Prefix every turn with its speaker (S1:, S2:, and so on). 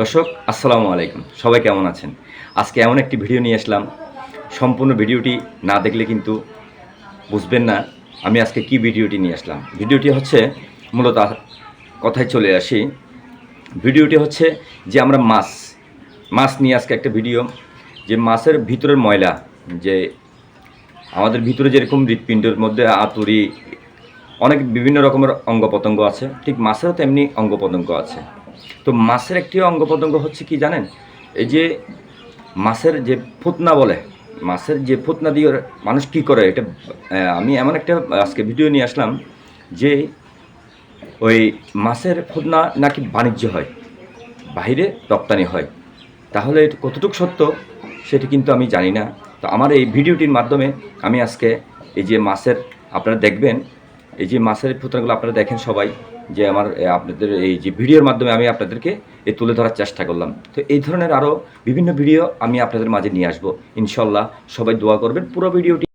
S1: দর্শক, আসসালামু আলাইকুম। সবাই কেমন আছেন? আজকে এমন একটি ভিডিও নিয়ে আসলাম। সম্পূর্ণ ভিডিওটি না দেখলে কিন্তু বুঝবেন না আমি আজকে কি ভিডিওটি নিয়ে আসলাম। ভিডিওটি হচ্ছে মূলত কথায় চলে আসি। ভিডিওটি হচ্ছে যে আমরা মাছ মাছ নিয়ে আজকে একটা ভিডিও। যে মাছের ভিতরের ময়লা, যে আমাদের ভিতরে যেরকম হৃৎপিণ্ডের মধ্যে আতুরি, অনেক বিভিন্ন রকমের অঙ্গ আছে, ঠিক মাছেরও তেমনি অঙ্গ আছে। তো মাছের একটি অঙ্গ প্রত্যঙ্গ হচ্ছে কি জানেন? এই যে মাছের যে ফুতনা বলে, মাছের যে ফুতনা দিয়ে মানুষ কি করে? এটা আমি এমন একটা আজকে ভিডিও নিয়ে আসলাম যে ওই মাছের ফুতনা নাকি বাণিজ্য হয় বাইরে রপ্তানি হয়। তাহলে কতটুকু সত্য সেটি কিন্তু আমি জানি না। তো আমার এই ভিডিওটির মাধ্যমে আমি আজকে এই যে মাছের, আপনারা দেখবেন, এই যে মাছের ফুতনাগুলো আপনারা দেখেন সবাই যে আমার আপনাদের এই যে ভিডিওর মাধ্যমে আমি আপনাদেরকে এ তুলে ধরার চেষ্টা করলাম। তো এই ধরনের আরও বিভিন্ন ভিডিও আমি আপনাদের মাঝে নিয়ে আসব। ইনশাল্লাহ সবাই দোয়া করবেন। পুরো ভিডিওটি